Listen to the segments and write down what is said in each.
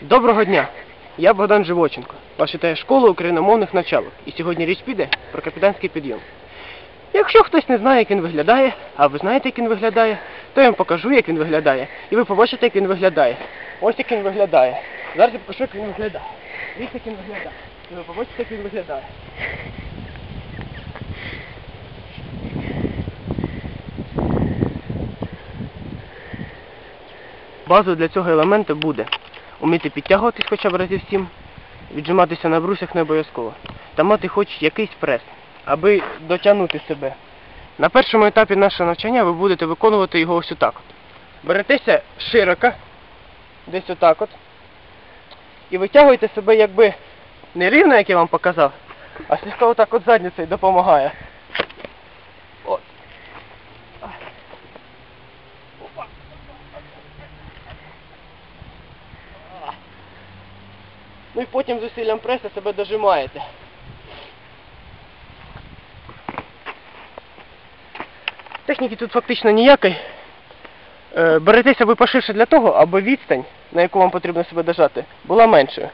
Доброго дня! Я Богдан Живоченко. Вас вітає школа україномовних навчалок. І сьогодні річ піде про капітанський підйом. Якщо хтось не знає, як він виглядає, а ви знаєте, як він виглядає, то я вам покажу, як він виглядає. І ви побачите, як він виглядає. Ось як він виглядає. Зараз я покажу, як він виглядає. Дивіться, як він виглядає. І ви побачите, як він виглядає. Базою для цього елемента буде уміти підтягуватись хоча б разів сім, віджиматися на брусях не обов'язково, та мати хоч якийсь прес, аби дотягнути себе. На першому етапі нашого навчання ви будете виконувати його ось отак. Беретеся широко, десь отак от, і витягуєте себе якби не рівно, як я вам показав, а слегка отак от задницею допомагає. От. Опа. Ну і потім зусиллям преса себе дожимаєте. Техніки тут фактично ніякої. Е, Беретеся ви поширше для того, аби відстань, на яку вам потрібно себе дожати, була меншою.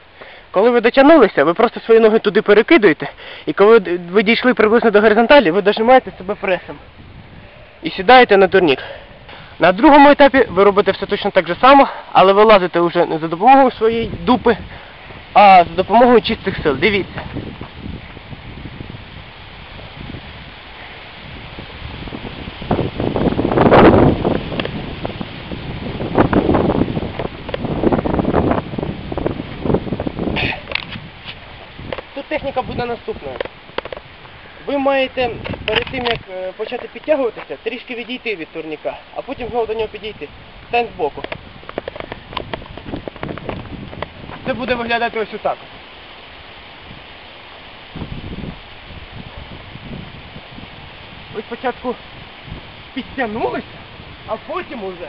Коли ви дотягнулися, ви просто свої ноги туди перекидуєте, і коли ви дійшли приблизно до горизонталі, ви дожимаєте себе пресом. І сідаєте на турнік. На другому етапі ви робите все точно так же само, але ви лазите вже не за допомогою своєї дупи, а за допомогою чистих сил. Дивіться. Тут техніка буде наступною. Ви маєте перед тим, як е, почати підтягуватися, трішки відійти від турніка, а потім знову до нього підійти. Стань збоку. Це буде виглядати ось отак. Ви спочатку підтягнулися, а потім уже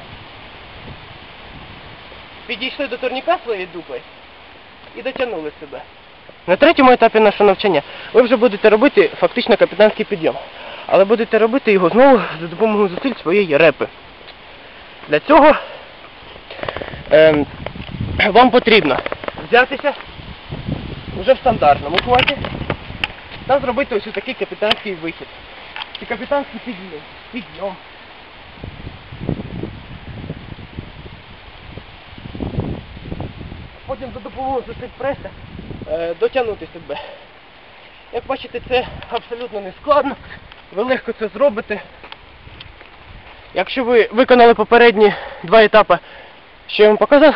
підійшли до турніка своєї дупи і дотягнули себе. На третьому етапі нашого навчання ви вже будете робити фактично капітанський підйом. Але будете робити його знову за допомогою зусиль своєї репи. Для цього ем, вам потрібно взятися вже в стандартному хваті та зробити ось такий капітанський вихід. І капітанський підйом. Підйом. Потім за допомогою преса е, дотягнути себе. Як бачите, це абсолютно не складно. Ви легко це зробите. Якщо ви виконали попередні два етапи, що я вам показав,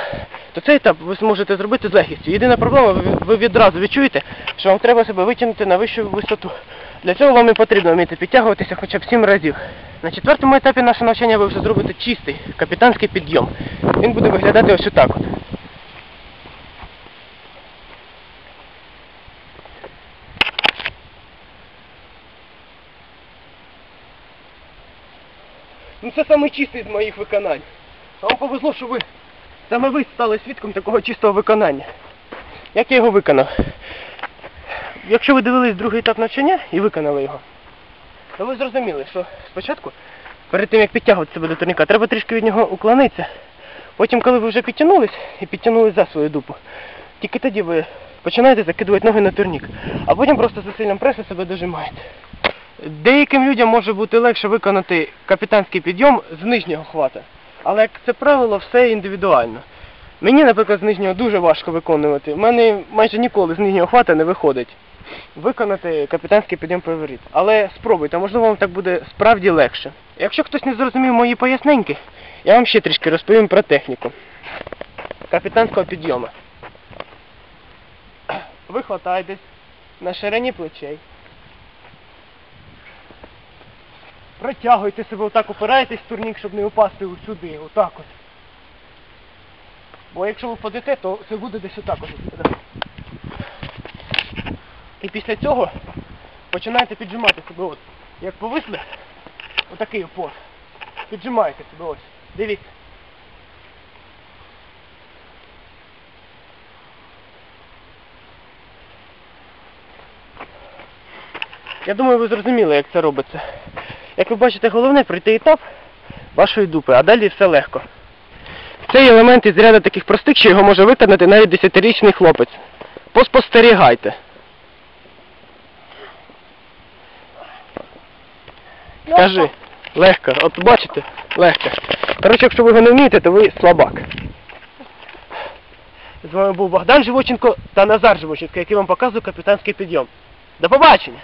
то цей етап ви зможете зробити з легкістю. Єдина проблема, ви, відразу відчуєте, що вам треба себе витягнути на вищу висоту. Для цього вам і потрібно вміти підтягуватися хоча б 7 разів. На четвертому етапі нашого навчання ви вже зробите чистий капітанський підйом. Він буде виглядати ось отак от. Ну це саме чистий з моїх виконань. Вам повезло, що ви саме ви стали свідком такого чистого виконання. Як я його виконав? Якщо ви дивились другий етап навчання і виконали його, то ви зрозуміли, що спочатку, перед тим як підтягувати себе до турніка, треба трішки від нього уклонитися. Потім, коли ви вже підтягнулись і підтягнулись за свою дупу, тільки тоді ви починаєте закидувати ноги на турнік, а потім просто зусиллям пресу себе дожимаєте. Деяким людям може бути легше виконати капітанський підйом з нижнього хвата. Але як це правило, все індивідуально. Мені, наприклад, з нижнього дуже важко виконувати. У мене майже ніколи з нижнього хвата не виходить виконати капітанський підйом поверіт. Але спробуйте, можливо, вам так буде справді легше. Якщо хтось не зрозумів мої поясненьки, я вам ще трішки розповім про техніку капітанського підйому. Ви хватаєтесь на ширині плечей. Протягуйте себе отак, опираєтесь в турнік, щоб не упасти сюди, отак от. Бо якщо ви впадете, то це буде десь отак от. І після цього починаєте піджимати себе от. Як повисли, отакий опор. Піджимаєте себе ось. Дивіться. Я думаю, ви зрозуміли, як це робиться. Як ви бачите, головне пройти етап вашої дупи, а далі все легко. Цей елемент із ряду таких простих, що його може виконати навіть десятирічний хлопець. Поспостерігайте. Скажи, легко. От бачите, легко. Коротше, якщо ви його не вмієте, то ви слабак. З вами був Богдан Живоченко та Назар Живоченко, який вам показує капітанський підйом. До побачення!